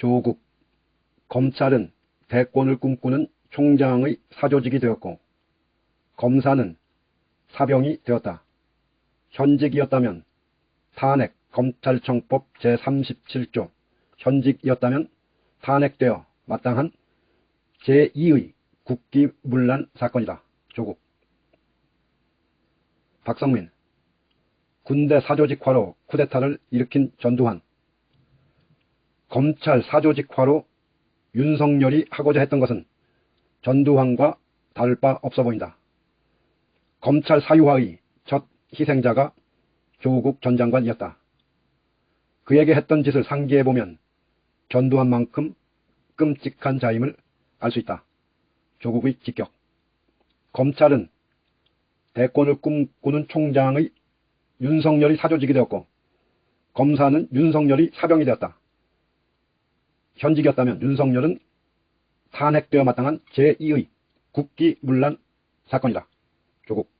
조국, 검찰은 대권을 꿈꾸는 총장의 사조직이 되었고, 검사는 사병이 되었다. 현직이었다면 탄핵 검찰청법 제37조 현직이었다면 탄핵되어 마땅한 제2의 국기문란 사건이다. 조국 박성민 군대 사조직화로 쿠데타를 일으킨 전두환 검찰 사조직화로 윤석열이 하고자 했던 것은 전두환과 다를 바 없어 보인다. 검찰 사유화의 첫 희생자가 조국 전 장관이었다. 그에게 했던 짓을 상기해보면 전두환만큼 끔찍한 자임을 알 수 있다. 조국의 직격. 검찰은 대권을 꿈꾸는 총장의 윤석열이 사조직이 되었고 검사는 윤석열이 사병이 되었다. 현직이었다면 윤석열은 탄핵되어 마땅한 제2의 국기문란 사건이다. 조국